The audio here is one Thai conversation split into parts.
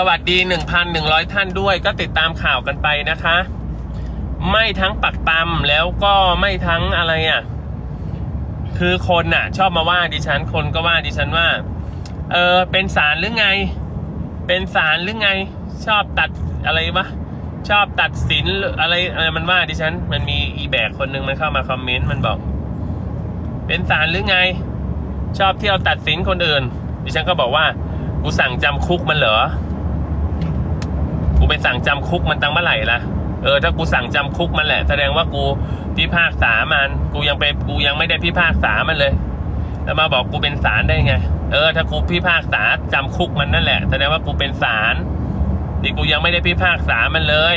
สวัสดี 1,100 ท่านด้วยก็ติดตามข่าวกันไปนะคะ ไม่ทั้งปักตำแล้วก็ไม่ทั้งอะไรอะ คือคนน่ะ ชอบมาว่าดิฉันคนก็ว่าดิฉันว่า เออเป็นสารหรือไง เป็นสารหรือไง ชอบตัดอะไรวะชอบตัดสินอะไรอะไรมันว่าดิฉัน มันมีอีแบกคนหนึ่งมันเข้ามาคอมเมนต์มันบอก เป็นสารหรือไง ชอบเที่ยวตัดสินคนอื่น ดิฉันก็บอกว่ากูสั่งจำคุกมันเหรอ ไปสั่งจำคุกมันตั้งเมื่อไหร่ล่ะเออถ้ากูสั่งจำคุกมันแหละ แสดงว่ากูพิพากษามัน กูยังไปกูยังไม่ได้พิพากษามันเลย แล้วมาบอกกูเป็นศาลได้ไง เออ ถ้ากูพิพากษาจำคุกมันนั่นแหละ แสดงว่ากูเป็นศาลนี่กูยังไม่ได้พิพากษามันเลย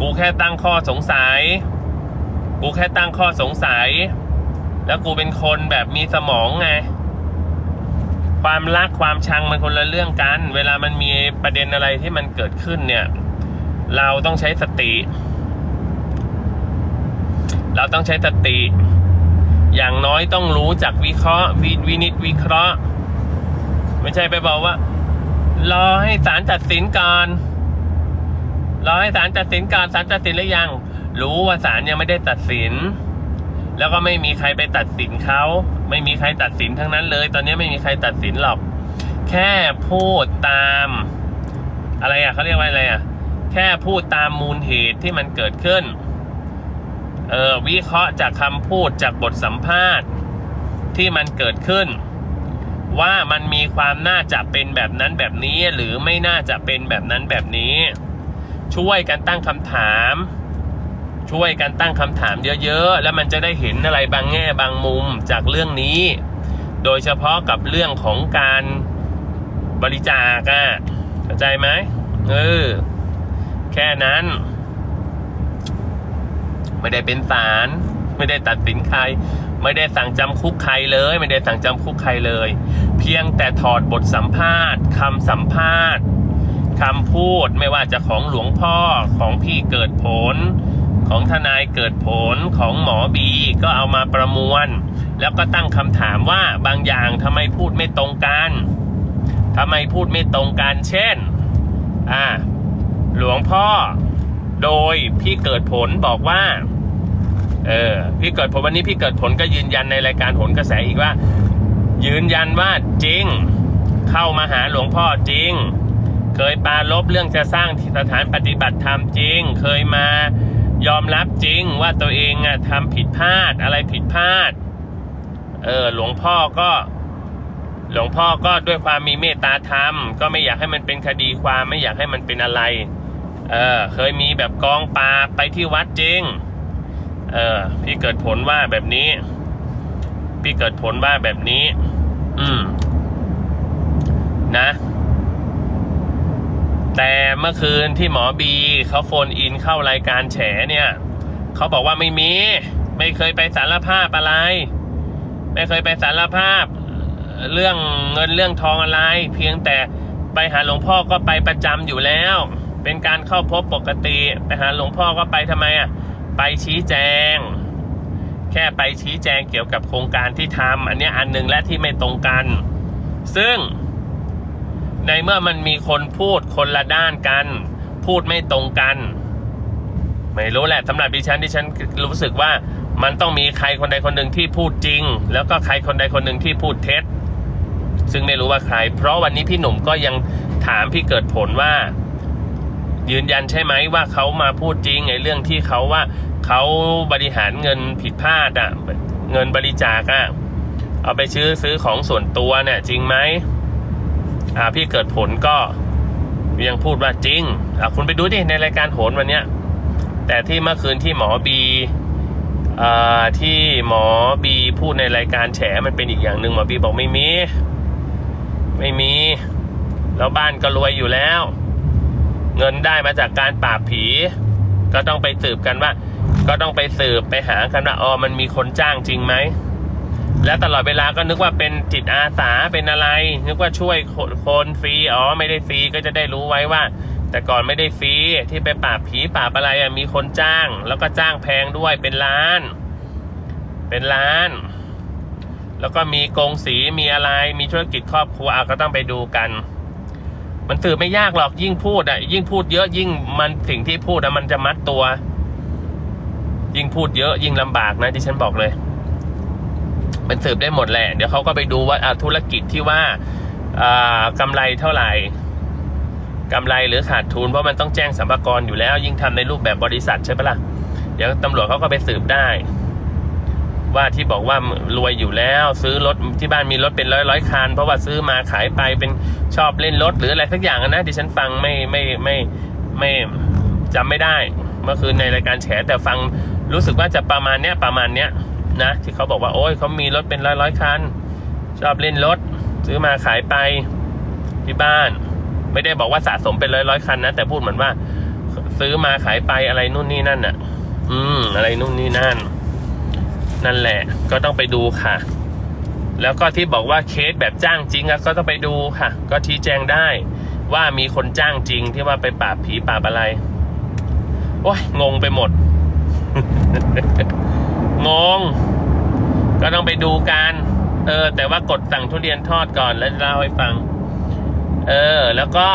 กูแค่ตั้งข้อสงสัย กูแค่ตั้งข้อสงสัย แล้วกูเป็นคนแบบมีสมองไง ความรักความชังมันคนละเรื่องกัน เวลามันมีประเด็นอะไรที่มันเกิดขึ้นเนี่ย เราต้องใช้สติ เราต้องใช้สติ อย่างน้อยต้องรู้จักวิเคราะห์วิวินิจวิเคราะห์ ไม่ใช่ไปบอกว่า รอให้ศาลตัดสินก่อนรอให้ศาลตัดสินก่อนศาลตัดสินหรือยัง รู้ว่าศาลยังไม่ได้ตัดสิน แล้วก็ไม่มีใครไปตัดสินเขาไม่มีใครตัดสินทั้งนั้นเลย ตอนนี้ไม่มีใครตัดสินหรอก แค่พูดตาม อะไรอะเขาเรียกว่าอะไรอะ แค่พูดตามมูลเหตุที่มันเกิดขึ้น เออวิเคราะห์จากคำพูดจากบทสัมภาษณ์ที่มันเกิดขึ้น ว่ามันมีความน่าจะเป็นแบบนั้นแบบนี้หรือไม่น่าจะเป็นแบบนั้นแบบนี้ ช่วยกันตั้งคำถาม ช่วยกันตั้งคำถามเยอะๆ แล้วมันจะได้เห็นอะไรบางแง่บางมุมจากเรื่องนี้ โดยเฉพาะกับเรื่องของการบริจาคอะเข้าใจไหมเออแค่นั้น ไม่ได้เป็นศาลไม่ได้ตัดสินใคร ไม่ได้สั่งจำคุกใครเลย ไม่ได้สั่งจำคุกใครเลย เพียงแต่ถอดบทสัมภาษณ์คำสัมภาษณ์คำพูดไม่ว่าจะของหลวงพ่อของพี่เกิดผล ของทนายเกิดผลของหมอบีก็เอามาประมวล แล้วก็ตั้งคำถามว่าบางอย่างทำไมพูดไม่ตรงกันทำไมพูดไม่ตรงกันเช่นอ่าหลวงพ่อโดยพี่เกิดผลบอกว่าเออพี่เกิดผลวันนี้พี่เกิดผลก็ยืนยันในรายการโหนกระแสอีกว่า ยืนยันว่าจริง เข้ามาหาหลวงพ่อจริง เคยปารบเรื่องจะสร้างสถานปฏิบัติธรรมจริง เคยมา ยอมรับจริงว่าตัวเองอะทำผิดพลาดอะไรผิดพลาด เออหลวงพ่อก็ หลวงพ่อก็ด้วยความมีเมตตาธรรม ก็ไม่อยากให้มันเป็นคดีความไม่อยากให้มันเป็นอะไร เออเคยมีแบบกองปราไปที่วัดจริง เออพี่เกิดผลว่าแบบนี้ พี่เกิดผลว่าแบบนี้ อืม นะ แต่เมื่อคืนที่หมอบีเขาโฟนอินเข้ารายการแฉเนี่ยเขาบอกว่าไม่มี ไม่เคยไปสารภาพอะไร ไม่เคยไปสารภาพ เรื่องเงินเรื่องทองอะไร เพียงแต่ไปหาหลวงพ่อก็ไปประจำอยู่แล้ว เป็นการเข้าพบปกติ ไปหาหลวงพ่อก็ไปทำไมอะไปชี้แจง แค่ไปชี้แจงเกี่ยวกับโครงการที่ทำอันนี้อันหนึ่งและที่ไม่ตรงกัน ซึ่ง ในเมื่อมันมีคนพูดคนละด้านกัน พูดไม่ตรงกัน ไม่รู้แหละสำหรับดิฉันดิฉันรู้สึกว่ามันต้องมีใครคนใดคนหนึ่งที่พูดจริง แล้วก็ใครคนใดคนหนึ่งที่พูดเท็จ ซึ่งไม่รู้ว่าใคร เพราะวันนี้พี่หนุ่มก็ยังถามพี่เกิดผลว่า ยืนยันใช่ไหมว่าเขามาพูดจริงไอ้เรื่องที่เขาว่าเขาบริหารเงินผิดพลาดอะเงินบริจาคอะเอาไปซื้อซื้อของส่วนตัวเนี่ยจริงไหม พี่เกิดผลก็ยังพูดว่าจริงอ่าคุณไปดูดิในรายการโหนวันเนี้ยแต่ที่เมื่อคืนที่หมอบีอ่าที่หมอบีพูดในรายการแฉมันเป็นอีกอย่างหนึ่งหมอบีบอกไม่มี ไม่มี แล้วบ้านก็รวยอยู่แล้ว เงินได้มาจากการปราบผี ก็ต้องไปสืบกันว่า ก็ต้องไปสืบไปหากันว่าอ๋อมันมีคนจ้างจริงไหม และตลอดเวลาก็นึกว่าเป็นจิตอาสาเป็นอะไร นึกว่าช่วยคนคนฟรีอ๋อไม่ได้ฟรีก็จะได้รู้ไว้ว่า แต่ก่อนไม่ได้ฟรีที่ไปปราบผีปราบอะไรมีคนจ้าง แล้วก็จ้างแพงด้วยเป็นล้าน เป็นล้าน แล้วก็มีกงสีมีอะไรมีธุรกิจครอบครัวก็ต้องไปดูกัน มันสืบไม่ยากหรอกยิ่งพูดอะยิ่งพูดเยอะยิ่งมันสิ่งที่พูดอะมันจะมัดตัว ยิ่งพูดเยอะยิ่งลำบากนะที่ฉันบอกเลย มันสืบได้หมดแหละ เดี๋ยวเขาก็ไปดูว่าธุรกิจที่ว่าอากำไรเท่าไหร่กำไรหรือขาดทุนเพราะมันต้องแจ้งสัมภาระอยู่แล้ว ยิ่งทำในรูปแบบบริษัทใช่ปะล่ะเดี๋ยวตำรวจเขาก็ไปสืบได้ ว่าที่บอกว่ารวยอยู่แล้ว ซื้อรถที่บ้านมีรถเป็นร้อยร้อยคันเพราะว่าซื้อมาขายไปเป็นชอบเล่นรถหรืออะไรสักอย่างนะที่ฉันฟังไม่ไม่ไม่ไม่จำไม่ได้ เมื่อคืนในรายการแฉแต่ฟังรู้สึกว่าจะประมาณเนี้ยประมาณเนี้ย นะที่เขาบอกว่าโอ้ยเขามีรถเป็นร้อยร้อยคัน ชอบเล่นรถ ซื้อมาขายไปที่บ้าน ไม่ได้บอกว่าสะสมเป็นร้อยร้อยคันนะแต่พูดเหมือนว่า ซื้อมาขายไปอะไรนู่นนี่นั่นอะ อืม อะไรนู่นนี่นั่น นั่นแหละ ก็ต้องไปดูค่ะ แล้วก็ที่บอกว่าเคสแบบจ้างจริงอะก็ต้องไปดูค่ะ ก็ชี้แจงได้ ว่ามีคนจ้างจริงที่ว่าไปปราบผีปราบอะไรโอ้ยงงไปหมด งงก็ต้องไปดูกันเออ แต่ว่ากดสั่งทุเรียนทอดก่อนแล้วเล่าให้ฟัง เออ แล้วก็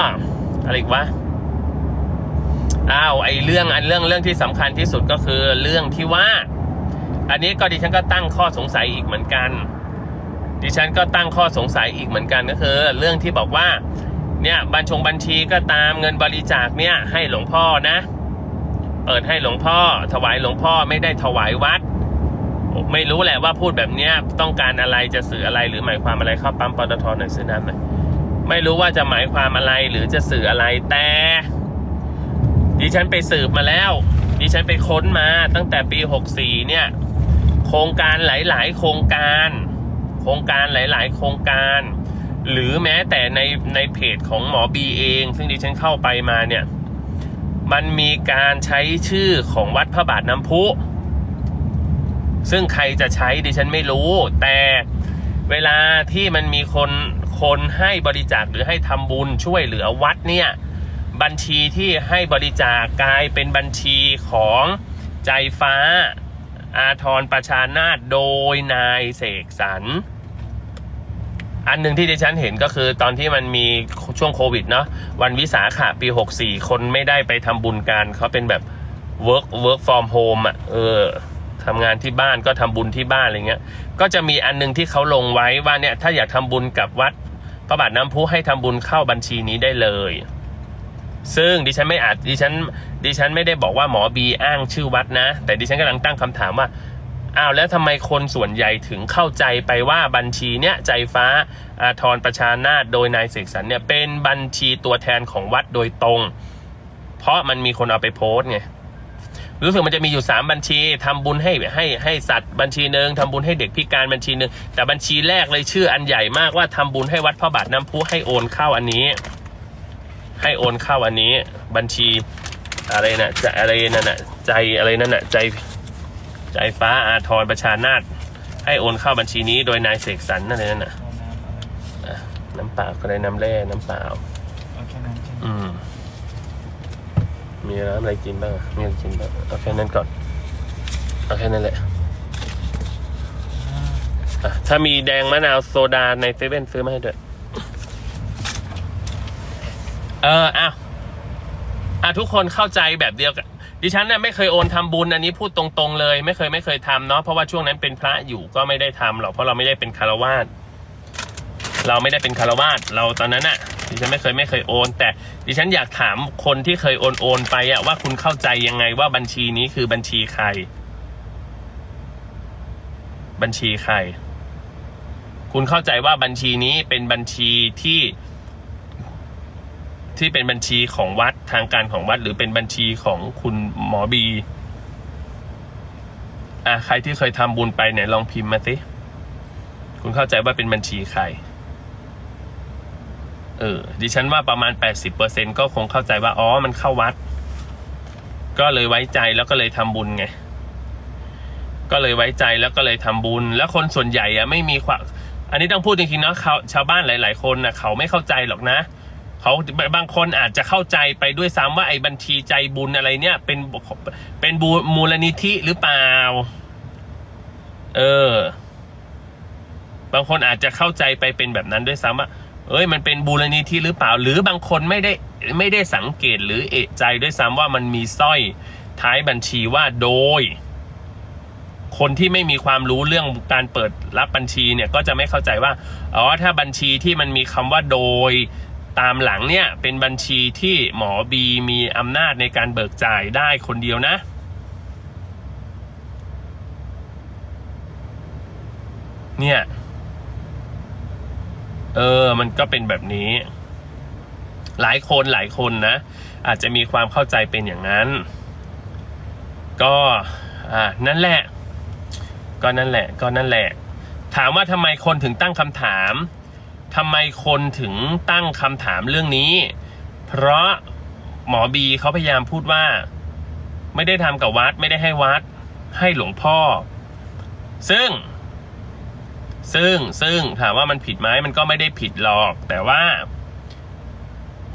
อะไรอีกวะอ้าวไอเรื่องอันเรื่องเรื่องที่สำคัญที่สุดก็คือเรื่องที่ว่า อันนี้ก็ดิฉันก็ตั้งข้อสงสัยอีกเหมือนกัน ดิฉันก็ตั้งข้อสงสัยอีกเหมือนกันก็คือ เรื่องที่บอกว่า เนี่ยบัญชงบัญชีก็ตามเงินบริจาคเนี่ย ให้หลวงพ่อนะ เปิดให้หลวงพ่อ ถวายหลวงพ่อไม่ได้ถวายวัด ไม่รู้แหละว่าพูดแบบนี้ต้องการอะไรจะสื่ออะไรหรือหมายความอะไรเข้าปั๊มปตทหน่อยซื้อน้ำหน่อยไม่รู้ว่าจะหมายความอะไรหรือจะสื่ออะไรแต่ดิฉันไปสืบมาแล้ว ดิฉันไปค้นมาตั้งแต่ปี 64 เนี่ย โครงการหลาย ๆ โครงการ โครงการหลาย ๆ โครงการ หรือแม้แต่ในในเพจของหมอบีเอง ซึ่งดิฉันเข้าไปมาเนี่ย มันมีการใช้ชื่อของวัดพระบาทน้ำพุ ซึ่งใครจะใช้ดิฉันไม่รู้ แต่เวลาที่มันมีคนคนให้บริจาคหรือให้ทำบุญช่วยเหลือวัดเนี่ยบัญชีที่ให้บริจาคกลายเป็นบัญชีของใจฟ้า อาทรประชานาถโดยนายเสกสรรอันหนึ่งที่ดิฉันเห็นก็คือตอนที่มันมีช่วงโควิดเนาะวันวิสาขะปี 64 คนไม่ได้ไปทำบุญกันเขาเป็นแบบ work work from home อะเออ ทำงานที่บ้านก็ทำบุญที่บ้านอะไรเงี้ย ก็จะมีอันหนึงที่เขาลงไว้ว่าเนี่ยถ้าอยากทำบุญกับวัดพระบาทน้ำพุให้ทำบุญเข้าบัญชีนี้ได้เลย ซึ่งดิฉันไม่อาจดิฉันดิฉันไม่ได้บอกว่าหมอบีอ้างชื่อวัดนะ แต่ดิฉันกำลังตั้งคำถามว่าอ้าวแล้วทำไมคนส่วนใหญ่ถึงเข้าใจไปว่าบัญชีเนี้ยใจฟ้าอาทรประชานาโดยนายเสกสรรเนี่ยเป็นบัญชีตัวแทนของวัดโดยตรง เพราะมันมีคนเอาไปโพสต์ไง รู้สึกมันจะมีอยู่สามบัญชีทำบุญให้ให้ให้สัตว์บัญชีหนึ่งทำบุญให้เด็กพิการบัญชีหนึ่งแต่บัญชีแรกเลยชื่ออันใหญ่มากว่าทำบุญให้วัดพระบาทน้ำพุให้โอนเข้าอันนี้ ให้โอนเข้าอันนี้ บัญชีอะไรนะจะอะไรนั่นน่ะใจอะไรนั่นน่ะใจใจฟ้าอาทรประชานาถให้โอนเข้าบัญชีนี้โดยนายเสกสรรนั่นเองนั่นน่ะเอาน้ำอะไรอะน้ำเปล่าก็ได้น้ำแร่น้ำเปล่าเอาแค่นั้นใช่ไหมอื มีร้านอะไรกินบ้างมีอะไรกินบ้างเอาแค่นั้นก่อนเอาแค่นั้นแหละอะถ้ามีแดงมะนาวโซดาในเซเว่นซื้อมาให้ด้วยเอออ้าวอะทุกคนเข้าใจแบบเดียวกันดิฉันเนี่ยไม่เคยโอนทำบุญอันนี้พูดตรงๆเลย ไม่เคยไม่เคยทำเนาะเพราะว่าช่วงนั้นเป็นพระอยู่ก็ไม่ได้ทำหรอกเพราะเราไม่ได้เป็นคารวาสเราไม่ได้เป็นคารวาสเราตอนนั้นอะ ดิฉันไม่เคยไม่เคยโอน แต่ดิฉันอยากถามคนที่เคยโอนโอนไปอะว่าคุณเข้าใจยังไงว่าบัญชีนี้คือบัญชีใคร บัญชีใคร คุณเข้าใจว่าบัญชีนี้เป็นบัญชีที่ ที่เป็นบัญชีของวัดทางการของวัด หรือเป็นบัญชีของคุณหมอบีอะใครที่เคยทำบุญไปเนี่ยลองพิมพ์มาสิคุณเข้าใจว่าเป็นบัญชีใคร เออดิฉันว่าประมาณ 80%ก็คงเข้าใจว่าอ๋อมันเข้าวัด ก็เลยไว้ใจแล้วก็เลยทำบุญไง ก็เลยไว้ใจแล้วก็เลยทำบุญ แล้วคนส่วนใหญ่อะไม่มีความอันนี้ต้องพูดจริงๆเนาะเขาชาวบ้านหลาย ๆ คนนะเขาไม่เข้าใจหรอกนะเขาบางคนอาจจะเข้าใจไปด้วยซ้ำว่าไอ้บัญชีใจบุญอะไรเนี่ย เป็นเป็นบูมูลนิธิหรือเปล่า เออ บางคนอาจจะเข้าใจไปเป็นแบบนั้นด้วยซ้ำว่า เอ้ยมันเป็นบูรณีที่หรือเปล่า หรือบางคนไม่ได้ไม่ได้สังเกตหรือเอะใจด้วยซ้ำว่ามันมีสร้อยท้ายบัญชีว่าโดย คนที่ไม่มีความรู้เรื่องการเปิดรับบัญชีเนี่ยก็จะไม่เข้าใจว่าอ๋อถ้าบัญชีที่มันมีคำว่าโดยตามหลังเนี่ยเป็นบัญชีที่หมอบีมีอำนาจในการเบิกจ่ายได้คนเดียวนะ เนี่ย เออ มันก็เป็นแบบนี้ หลายคนหลายคนนะ อาจจะมีความเข้าใจเป็นอย่างนั้น ก็อ่านั่นแหละ ก็นั่นแหละ ก็นั่นแหละ ถามว่าทำไมคนถึงตั้งคำถามทำไมคนถึงตั้งคำถามเรื่องนี้ เพราะหมอบีเขาพยายามพูดว่า ไม่ได้ทำกับวัดไม่ได้ให้วัด ให้หลวงพ่อ ซึ่ง ซึ่งซึ่งถามว่ามันผิดไหมมันก็ไม่ได้ผิดหรอก แต่ว่า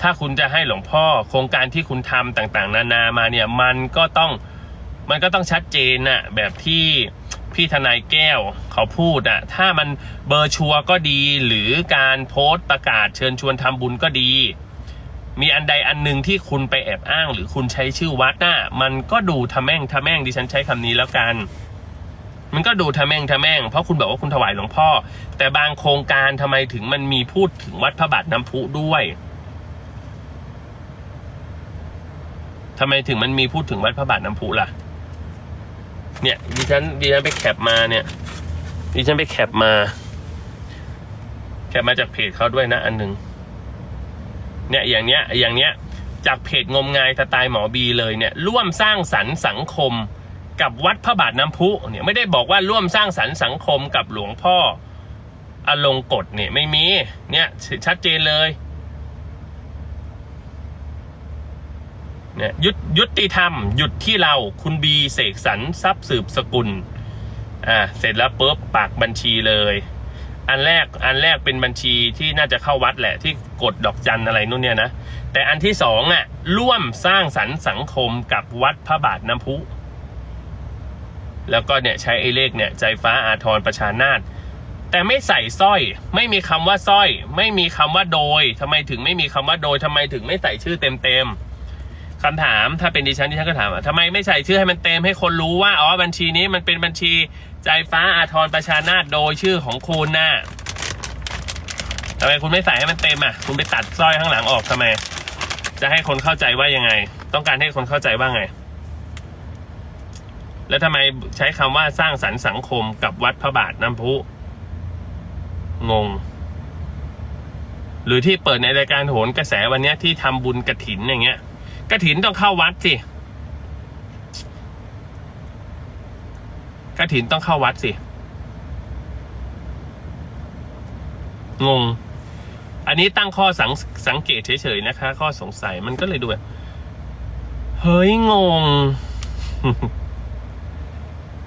ถ้าคุณจะให้หลวงพ่อ โครงการที่คุณทำต่างๆ นานามาเนี่ย มันก็ต้องมันก็ต้องชัดเจนน่ะแบบที่พี่ทนายแก้วเขาพูดอะถ้ามันเบอร์ชัวร์ก็ดี หรือการโพสต์ประกาศเชิญชวนทำบุญก็ดี มีอันใดอันหนึ่งที่คุณไปแอบอ้าง หรือคุณใช้ชื่อวัดน่ะมันก็ดูทะแม่งทะแม่งดิฉันใช้คำนี้แล้วกัน มันก็ดูทะแม่งทะแม่ง เพราะคุณบอกว่าคุณถวายหลวงพ่อ แต่บางโครงการทำไมถึงมันมีพูดถึงวัดพระบาทน้ำพุด้วยทำไมถึงมันมีพูดถึงวัดพระบาทน้ำพุล่ะ เนี่ยดิฉันดิฉันไปแคปมาเนี่ยดิฉันไปแคปมา แคปมาจากเพจเขาด้วยนะอันหนึ่งเนี่ยอย่างเนี้ยอย่างเนี้ยจากเพจงมงายสไตล์หมอบีเลยเนี่ย ร่วมสร้างสรรค์สังคม กับวัดพระบาทน้ำพุเนี่ยไม่ได้บอกว่าร่วมสร้างสรรค์สังคมกับหลวงพ่ออลงกฎเนี่ยไม่มีเนี่ยชัดเจนเลยเนี่ยยุยุติธรรม หยุดที่เราคุณบีเสกสรรทรัพย์สืบสกุลอ่าเสร็จแล้วปุ๊บปากบัญชีเลย อันแรกอันแรกเป็นบัญชีที่น่าจะเข้าวัดแหละที่กดดอกจันอะไรนู่นเนี่ยนะแต่อันที่สองอะร่วมสร้างสรรค์สังคมกับวัดพระบาทน้ำพุ แล้วก็เนี่ยใช้ไอ้เลขเนี่ยใจฟ้าอาทรประชานาตแต่ไม่ใส่สร้อย ไม่มีคำว่าสร้อย ไม่มีคำว่าโดยทำไมถึงไม่มีคำว่าโดยทำไมถึงไม่ใส่ชื่อเต็มเต็มคำถามถ้าเป็นดิฉันดิฉันก็ถามว่าทำไมไม่ใส่ชื่อให้มันเต็มให้คนรู้ว่าอ๋อบัญชีนี้มันเป็นบัญชีใจฟ้าอาทรประชานาตโดยชื่อของคุณน่ะทำไมคุณไม่ใส่ให้มันเต็มอะ คุณไปตัดสร้อยข้างหลังออกทำไม จะให้คนเข้าใจว่ายังไง ต้องการให้คนเข้าใจว่าไง แล้วทำไมใช้คำว่าสร้างสรรค์สังคมกับวัดพระบาทน้ำพุ งง หรือที่เปิดในรายการโหนกระแสวันนี้ที่ทำบุญกระถินอย่างเงี้ยกระถินต้องเข้าวัดสิกระถินต้องเข้าวัดสิ งง อันนี้ตั้งข้อสังสังเกตเฉยๆนะคะ ข้อสงสัยมันก็เลยดูแบบเฮ้ยงง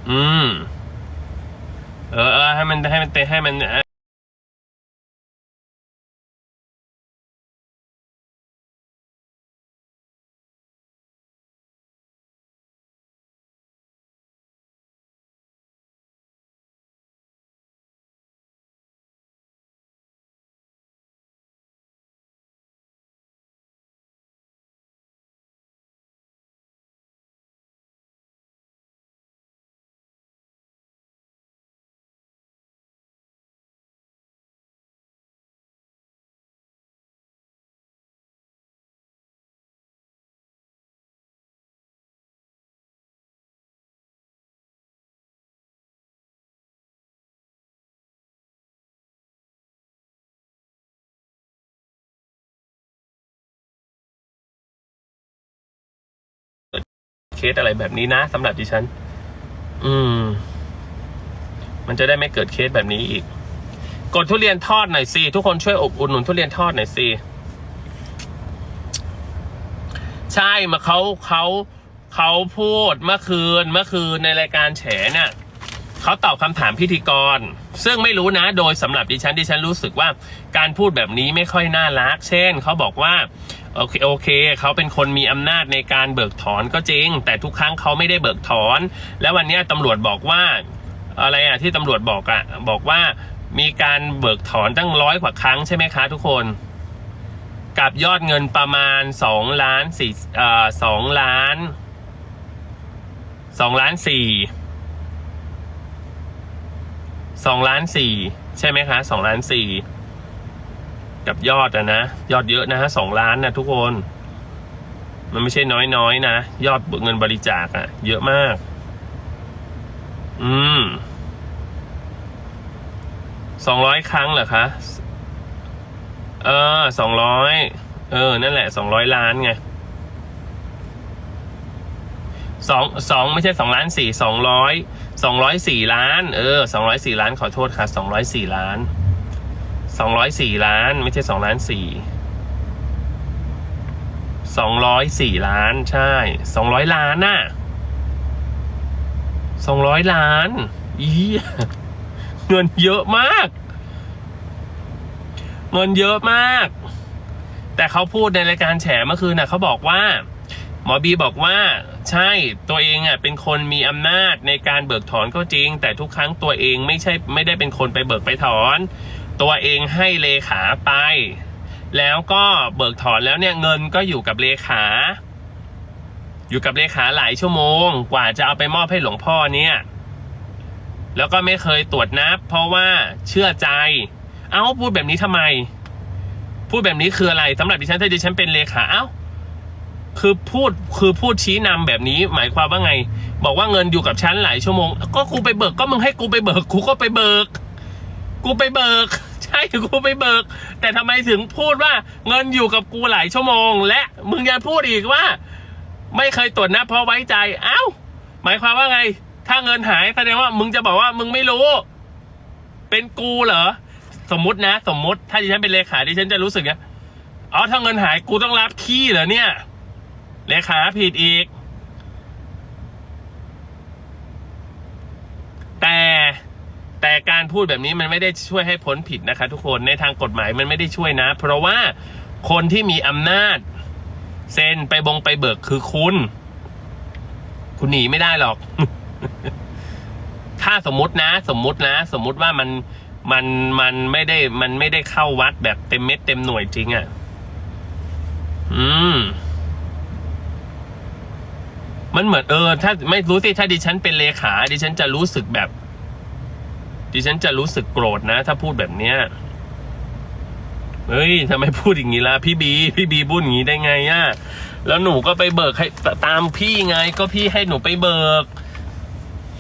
อืม เออเออให้มันให้มันเตะให้มัน เอ่อเคสอะไรแบบนี้นะสำหรับดิฉัน อืม มันจะได้ไม่เกิดเคสแบบนี้อีก กดทุเรียนทอดหน่อยสิทุกคนช่วยอบอุ่นหนุนทุเรียนทอดหน่อยสิใช่มาเขาเขาเขาพูดเมื่อคืนเมื่อคืนในรายการแฉเนี่ยเขาตอบคำถามพิธีกร ซึ่งไม่รู้นะโดยสำหรับดิฉันดิฉันรู้สึกว่าการพูดแบบนี้ไม่ค่อยน่ารัก เช่นเขาบอกว่า โอเคโอเคเขาเป็นคนมีอำนาจในการเบิกถอนก็จริง แต่ทุกครั้งเขาไม่ได้เบิกถอน แล้ววันนี้ตำรวจบอกว่าอะไรอะที่ตำรวจบอกอะบอกว่ามีการเบิกถอนตั้งร้อยกว่าครั้งใช่ไหมคะทุกคน กับยอดเงินประมาณสองล้านสี่อ่อสองล้านสองล้านสี่สองล้านสี่ใช่ไหมคะสองล้านสี่ กับยอดอะนะ ยอดเยอะนะฮะสองล้านนะทุกคน มันไม่ใช่น้อยๆนะ ยอดเงินบริจาคอะเยอะมาก อืมสองร้อยครั้งเหรอคะ เออสองร้อยเออ นั่นแหละสองร้อยล้านไงสองสองไม่ใช่สองล้านสี่สองร้อยสองร้อยสี่ล้าน เออสองร้อยสี่ล้านขอโทษค่ะสองร้อยสี่ล้าน สองร้อยสี่ล้านไม่ใช่สองล้านสี่สองร้อยสี่ล้านใช่สองร้อยล้านน่ะสองร้อยล้านอีเงินเยอะมาก เงินเยอะมาก แต่เขาพูดในรายการแฉเมื่อคืนน่ะเขาบอกว่า หมอบีบอกว่า ใช่ตัวเองอะเป็นคนมีอำนาจในการเบิกถอนก็จริง แต่ทุกครั้งตัวเองไม่ใช่ไม่ได้เป็นคนไปเบิกไปถอน ตัวเองให้เลขาไป แล้วก็เบิกถอนแล้วเนี่ยเงินก็อยู่กับเลขา อยู่กับเลขาหลายชั่วโมง กว่าจะเอาไปมอบให้หลวงพ่อเนี่ยแล้วก็ไม่เคยตรวจนับ เพราะว่าเชื่อใจ เอ้าพูดแบบนี้ทำไม พูดแบบนี้คืออะไรสำหรับดิฉันถ้าดิฉันเป็นเลขาเอ้าคือพูดคือพูดชี้นำแบบนี้ หมายความว่าไง บอกว่าเงินอยู่กับฉันหลายชั่วโมง ก็กูไปเบิกก็มึงให้กูไปเบิกกูก็ไปเบิก กูไปเบิก ช่กูไปเบิก แต่ทำไมถึงพูดว่าเงินอยู่กับกูหลายชั่วโมง และมึงยังพูดอีกว่า ไม่เคยตรวจนับเพราะไว้ใจ เอ้า หมายความว่าไง ถ้าเงินหายแสดงว่ามึงจะบอกว่ามึงไม่รู้ เป็นกูเหรอสมมตินะ สมมติ ถ้าดิฉันเป็นเลขาดิฉันจะรู้สึกเนี่ยอ๋อถ้าเงินหายกูต้องรับขี้เหรอเนี่ยเลขาผิดอีก แต่ แต่การพูดแบบนี้มันไม่ได้ช่วยให้พ้นผิดนะคะ ทุกคนในทางกฎหมายมันไม่ได้ช่วยนะ เพราะว่าคนที่มีอำนาจ เซ็นไปบงไปเบิกคือคุณ คุณหนีไม่ได้หรอก ถ้าสมมตินะ สมมตินะ สมมติว่ามันมันมันไม่ได้มันไม่ได้เข้าวัดแบบเต็มเม็ดเต็มหน่วยจริงอะ่ะ อืม มันเหมือนเออ ถ้าไม่รู้สิถ้าดิฉันเป็นเลขา ดิฉันจะรู้สึกแบบ ดิฉันจะรู้สึกโกรธนะ ถ้าพูดแบบเนี้ยเฮ้ยทำไมพูดอย่างนี้ล่ะพี่บี พี่บีพูดอย่างนี้ได้ไงอะแล้วหนูก็ไปเบิกให้ตามพี่ไง ก็พี่ให้หนูไปเบิก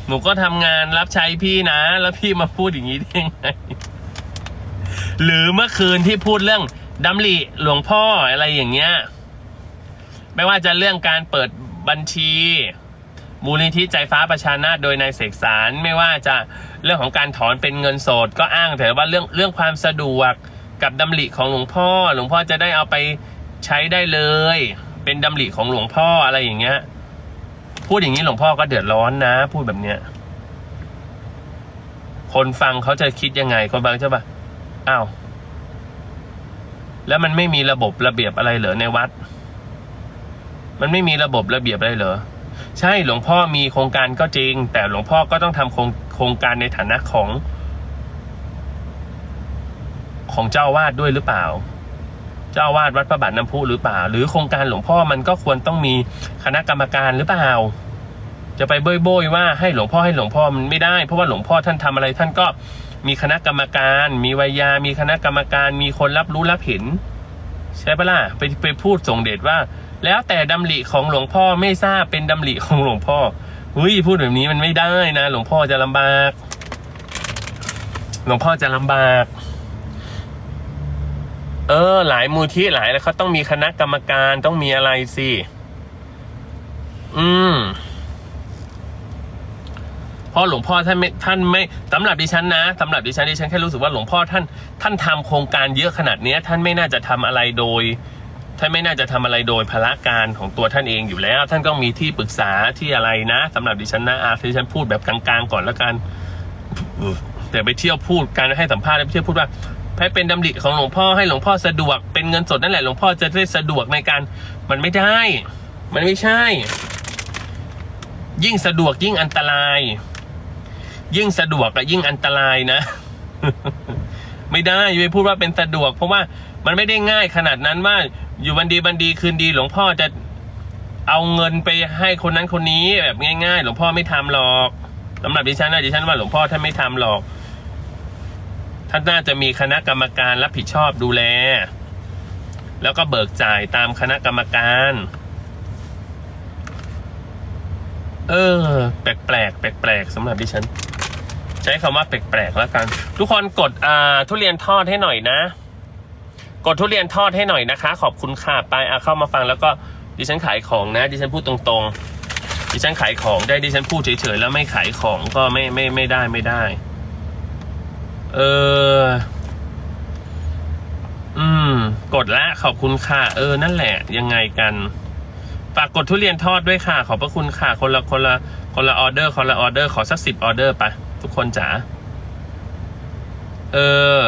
หนูก็ทำงานรับใช้พี่นะ แล้วพี่มาพูดอย่างนี้ได้ไง หรือเมื่อคืนที่พูดเรื่องดำริหลวงพ่ออะไรอย่างเงี้ย ไม่ว่าจะเรื่องการเปิดบัญชี มูลนิธิใจฟ้าประชานาถโดยนายเสกสารไม่ว่าจะเรื่องของการถอนเป็นเงินสด ก็อ้างแต่ว่าเรื่องเรื่องความสะดวกกับดำริของหลวงพ่อ หลวงพ่อจะได้เอาไปใช้ได้เลย เป็นดำริของหลวงพ่ออะไรอย่างเงี้ย พูดอย่างนี้หลวงพ่อก็เดือดร้อนนะ พูดแบบเนี้ยคนฟังเขาจะคิดยังไงคนฟังจะแบบอ้าวแล้วมันไม่มีระบบระเบียบอะไรเหรอในวัด มันไม่มีระบบระเบียบอะไรเหรอ ใช่หลวงพ่อมีโครงการก็จริง แต่หลวงพ่อก็ต้องทำโครงโครงการในฐานะของ ของเจ้าวาดด้วยหรือเปล่า เจ้าวาดวัดพระบาทน้ำพุหรือเปล่า หรือโครงการหลวงพ่อมันก็ควรต้องมีคณะกรรมการหรือเปล่า จะไปโบยๆว่าให้หลวงพ่อให้หลวงพ่อมันไม่ได้ เพราะว่าหลวงพ่อท่านทำอะไรท่านก็มีคณะกรรมการ มีวิยา มีคณะกรรมการ มีคนรับรู้รับเห็น ใช่ปะล่ะไปไปพูดส่งเดชว่า แล้วแต่ดำริของหลวงพ่อไม่ทราบเป็นดำริของหลวงพ่อเฮ้ยพูดแบบนี้มันไม่ได้นะ หลวงพ่อจะลำบาก หลวงพ่อจะลำบาก เออ หลายมูลที่หลายแล้วเขาต้องมีคณะกรรมการต้องมีอะไรสิอืม เพราะหลวงพ่อท่านไม่ท่านไม่สำหรับดิฉันนะสำหรับดิฉันดิฉันแค่รู้สึกว่าหลวงพ่อท่านท่านทำโครงการเยอะขนาดเนี้ยท่านไม่น่าจะทำอะไรโดย ท่านไม่น่าจะทำอะไรโดยพละการของตัวท่านเองอยู่แล้ว ท่านก็มีที่ปรึกษาที่อะไรนะสำหรับดิฉันนะอาที่ฉันพูดแบบกลางๆก่อนแล้วกันแต่ไปเที่ยวพูดการให้สัมภาษณ์ไปเที่ยวพูดว่าให้เป็นดำริของหลวงพ่อให้หลวงพ่อสะดวกเป็นเงินสดนั่นแหละหลวงพ่อจะได้สะดวกในการมันไม่ได้ มันไม่ใช่ ยิ่งสะดวกยิ่งอันตราย ยิ่งสะดวกและยิ่งอันตรายนะ ไม่ได้อย่าไปพูดว่าเป็นสะดวก เพราะว่ามันไม่ได้ง่ายขนาดนั้นว่า อยู่วันดีวันดีคืนดี หลวงพ่อจะเอาเงินไปให้คนนั้นคนนี้แบบง่ายๆ หลวงพ่อไม่ทำหรอกสำหรับดิฉันนะดิฉันว่าหลวงพ่อท่านไม่ทำหรอกท่านน่าจะมีคณะกรรมการรับผิดชอบดูแล แล้วก็เบิกจ่ายตามคณะกรรมการ เออ แปลกแปลกๆแปลกสำหรับดิฉัน ใช้คำว่าแปลกๆแล้วกัน ทุกคนกดอ่าทุเรียนทอดให้หน่อยนะ กดทุเรียนทอดให้หน่อยนะคะ ขอบคุณค่ะไปอะเข้ามาฟังแล้วก็ดิฉันขายของนะ ดิฉันพูดตรงๆ ดิฉันขายของได้ดิฉันพูดเฉยๆแล้วไม่ขายของก็ไม่ไม่ไม่ได้ไม่ได้ เอออืม กดละขอบคุณค่ะ เออ นั่นแหละ ยังไงกันฝากกดทุเรียนทอดด้วยค่ะ ขอบพระคุณค่ะ คนละคนละคนละออเดอร์คนละออเดอร์ขอสักสิบออเดอร์ไป ทุกคนจ๋าเออ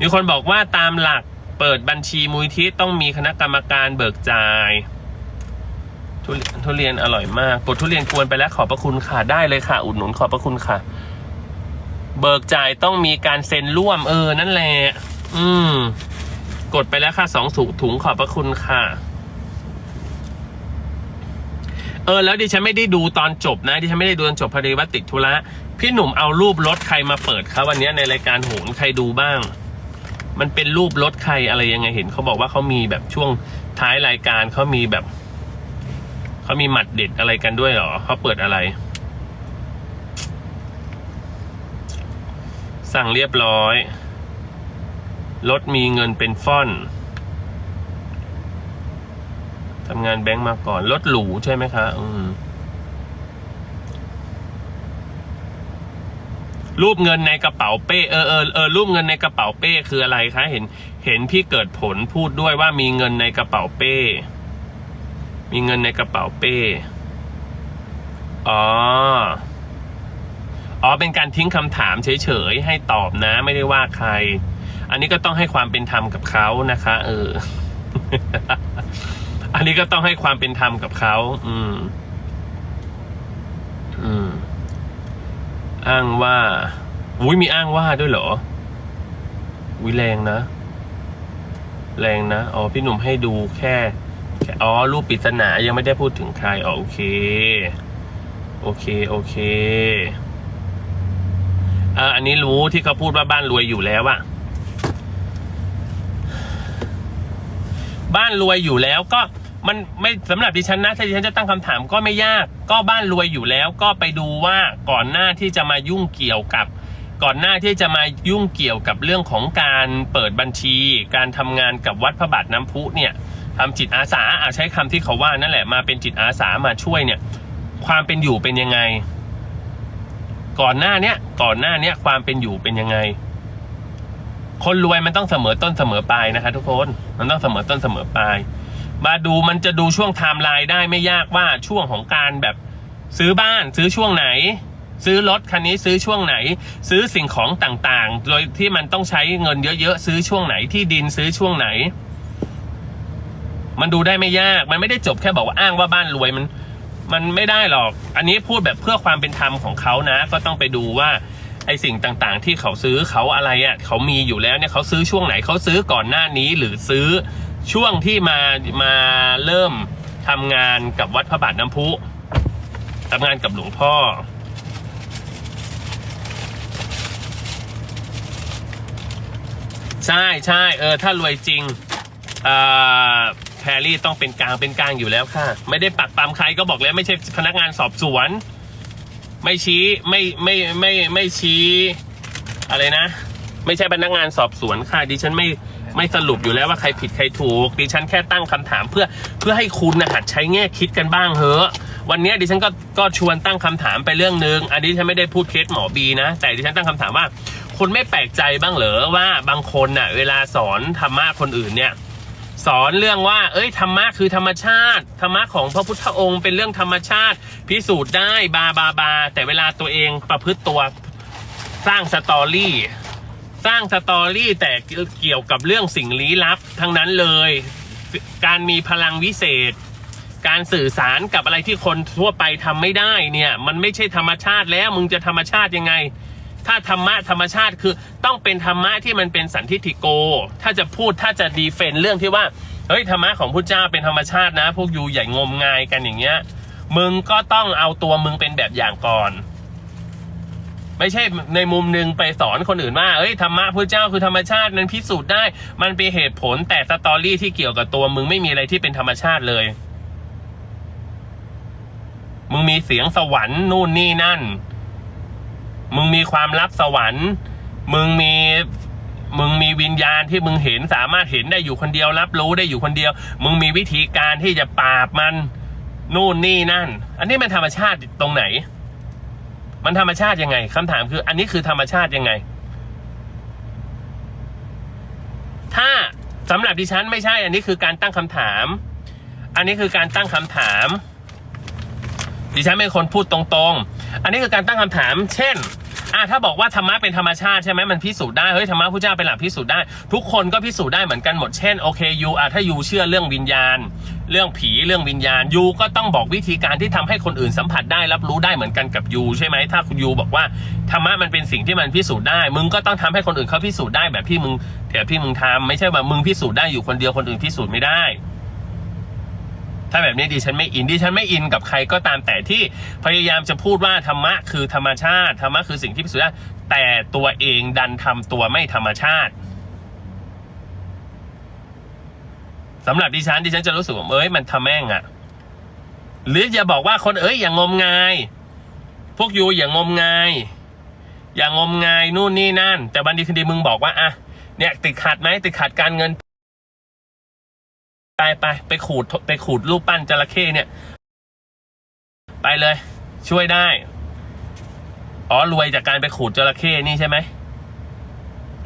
มีคนบอกว่าตามหลักเปิดบัญชีมูลที่ต้องมีคณะกรรมการเบิกจ่ายทุเรียนทุเรียนอร่อยมาก กดทุเรียนกวนไปแล้วขอบพระคุณค่ะได้เลยค่ะ อุดหนุนขอบพระคุณค่ะ เบิกจ่ายต้องมีการเซ็นร่วมเออ นั่นแหละ อืม กดไปแล้วค่ะสองถุงถุงขอบพระคุณค่ะ เออแล้วดิฉันไม่ได้ดูตอนจบนะดิฉันไม่ได้ดูตอนจบพอดีว่าติดธุระพี่หนุ่มเอารูปรถใครมาเปิดครับวันนี้ในรายการโหนใครดูบ้าง มันเป็นรูปรถใครอะไรยังไงเห็นเขาบอกว่าเขามีแบบช่วงท้ายรายการเขามีแบบเขามีหมัดเด็ดอะไรกันด้วยหรอเขาเปิดอะไร สั่งเรียบร้อยรถมีเงินเป็นฟ่อน ทำงานแบงก์มาก่อน รถหรูใช่ไหมคะ อืมรูปเงินในกระเป๋าเป้เออเออเออรูปเงินในกระเป๋าเป้คืออะไรคะ เห็น เห็นพี่เกิดผลพูดด้วยว่ามีเงินในกระเป๋าเป้ มีเงินในกระเป๋าเป้อ๋ออ๋อเป็นการทิ้งคำถามเฉยๆให้ตอบนะ ไม่ได้ว่าใคร อันนี้ก็ต้องให้ความเป็นธรรมกับเขานะคะ เออ อันนี้ก็ต้องให้ความเป็นธรรมกับเขาอืม อืม อ้างว่าอุ้ยมีอ้างว่าด้วยเหรออุ้ยแรงนะ แรงนะ อ๋อ พี่หนุ่มให้ดูแค่แค่อ๋อ รูปปริศนายังไม่ได้พูดถึงใครอ๋อโอเค โอเค โอเคอ่ออันนี้รู้ที่เขาพูดว่าบ้านรวยอยู่แล้วอะ บ้านรวยอยู่แล้วก็มันไม่สำหรับดิฉันนะถ้าดิฉันจะตั้งคำถามก็ไม่ยาก ก็บ้านรวยอยู่แล้วก็ไปดูว่าก่อนหน้าที่จะมายุ่งเกี่ยวกับ ก่อนหน้าที่จะมายุ่งเกี่ยวกับเรื่องของการเปิดบัญชี การทำงานกับวัดพระบาทน้ำพุเนี่ยทำจิตอาสาอาใช้คำที่เขาว่านั่นแหละมาเป็นจิตอาสามาช่วยเนี่ย ความเป็นอยู่เป็นยังไง ก่อนหน้าเนี้ยก่อนหน้าเนี้ยความเป็นอยู่เป็นยังไง คนรวยมันต้องเสมอต้นเสมอปลายนะคะ ทุกคนมันต้องเสมอต้นเสมอปลายมาดูมันจะดูช่วงไทม์ไลน์ได้ไม่ยากว่าช่วงของการแบบซื้อบ้านซื้อช่วงไหน ซื้อรถคันนี้ซื้อช่วงไหน ซื้อสิ่งของต่างๆ โดยที่มันต้องใช้เงินเยอะๆซื้อช่วงไหนที่ดินซื้อช่วงไหน มันดูได้ไม่ยากมันไม่ได้จบแค่บอกว่าอ้างว่าบ้านรวยมัน มันไม่ได้หรอก อันนี้พูดแบบเพื่อความเป็นธรรมของเขานะ ก็ต้องไปดูว่า ไอสิ่งต่างๆ ที่เขาซื้อเขาอะไรอะ่ะเขามีอยู่แล้วเนี่ยเขาซื้อช่วงไหนเขาซื้อก่อนหน้านี้หรือซื้อช่วงที่มามาเริ่มทำงานกับวัดพระบาทน้ำพุทำงานกับหลวงพ่อ ใช่ใช่เออ ถ้ารวยจริงอ่าแพรรี่ต้องเป็นกลางเป็นกลางอยู่แล้วค่ะ ไม่ได้ปักปามใครก็บอกแล้วไม่ใช่พนักงานสอบสวน ไม่ชี้ไม่ไม่ไม่ไม่ชี้อะไรนะ ไม่ใช่พนักงานสอบสวนค่ะดิฉันไม่ไม่สรุปอยู่แล้วว่าใครผิดใครถูก ดิฉันแค่ตั้งคำถามเพื่อเพื่อให้คุณนะหัดใช้แง่คิดกันบ้างเถอะวันนี้ดิฉันก็ก็ชวนตั้งคำถามไปเรื่องหนึ่งอันนี้ฉันไม่ได้พูดเคสหมอบีนะ แต่ดิฉันตั้งคำถามว่าคุณไม่แปลกใจบ้างเหรอว่าบางคนน่ะ เวลาสอนธรรมะคนอื่นเนี่ย สอนเรื่องว่า เอ้ยธรรมะคือธรรมชาติ ธรรมะของพระพุทธองค์เป็นเรื่องธรรมชาติ พิสูจน์ได้บาบาบา แต่เวลาตัวเองประพฤติตัวสร้างสตอรี่ สร้างสตอรี่แต่เกี่ยวกับเรื่องสิ่งลี้ลับ ทั้งนั้นเลย การมีพลังวิเศษ การสื่อสารกับอะไรที่คนทั่วไปทำไม่ได้เนี่ย มันไม่ใช่ธรรมชาติแล้วมึงจะธรรมชาติยังไง ถ้าธรรมะธรรมชาติคือต้องเป็นธรรมะที่มันเป็นสันทิฏิโก ถ้าจะพูดถ้าจะดีเฟนเรื่องที่ว่าเฮ้ยธรรมะของพุทธเจ้าเป็นธรรมชาตินะ พวกยูใหญ่งมงายกันอย่างเงี้ยมึงก็ต้องเอาตัวมึงเป็นแบบอย่างก่อน ไม่ใช่ในมุมหนึ่งไปสอนคนอื่นว่าเอ้ยธรรมะพระเจ้าคือธรรมชาติมันพิสูจน์ได้ มันเป็นเหตุผลแต่สตอรี่ที่เกี่ยวกับตัวมึงไม่มีอะไรที่เป็นธรรมชาติเลย มึงมีเสียงสวรรค์นู่นนี่นั่น มึงมีความลับสวรรค์ มึงมีมึงมีวิญญาณที่มึงเห็นสามารถเห็นได้อยู่คนเดียว รับรู้ได้อยู่คนเดียว มึงมีวิธีการที่จะปราบมันนู่นนี่นั่น อันนี้มันธรรมชาติตรงไหน มันธรรมชาติยังไงคำถามคือ อันนี้คือธรรมชาติยังไง ถ้าสำหรับดิฉันไม่ใช่ อันนี้คือการตั้งคำถาม อันนี้คือการตั้งคำถาม ดิฉันเป็นคนพูดตรงๆ อันนี้คือการตั้งคำถาม เช่นอะถ้าบอกว่าธรรมะเป็นธรรมชาติใช่ไหมมันพิสูจน์ได้เฮ้ยธรรมะพระเจ้าเป็นหลักพิสูจน์ได้ ทุกคนก็พิสูจน์ได้เหมือนกันหมดเช่นโอเคยูอะถ้ายูเชื่อเรื่องวิญญาณ เรื่องผีเรื่องวิญญาณยูก็ต้องบอกวิธีการที่ทำให้คนอื่นสัมผัสได้รับรู้ได้เหมือนกันกับยูใช่ไหมถ้าคุณยูบอกว่าธรรมะมันเป็นสิ่งที่มันพิสูจน์ได้ มึงก็ต้องทำให้คนอื่นเขาพิสูจน์ได้แบบที่มึงแบบที่มึงทำไม่ใช่ว่ามึงพิสูจน์ได้อยู่คนเดียวคนอื่นพิสูจน์ไม่ได้ ถ้าแบบนี้ดิฉันไม่อินดิฉันไม่อินกับใครก็ตามแต่ที่พยายามจะพูดว่าธรรมะคือธรรมชาติธรรมะคือสิ่งที่พิสูจน์ได้แต่ตัวเองดันทำตัวไม่ธรรมชาติสำหรับดิฉันดิฉันจะรู้สึกว่าเอ้ยมันทำแม่งอะหรืออย่าบอกว่าคนเอ้ยอย่างงมงาย พวกยูอย่างงมงายอย่างงมงายนู่นนี่นั่น แต่บันดีคืนดีมึงบอกว่าอะเนี่ยติดขัดไหมติดขัดการเงิน ไปไปไปขูดไปขูดรูปปั้นจระเข้เนี่ย ไปเลย ช่วยได้ อ๋อรวยจากการไปขูดจระเข้นี่ใช่ไหม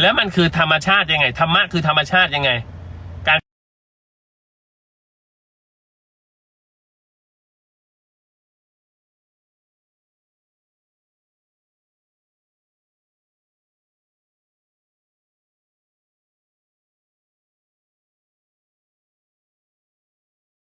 แล้วมันคือธรรมชาติยังไงธรรมะคือธรรมชาติยังไง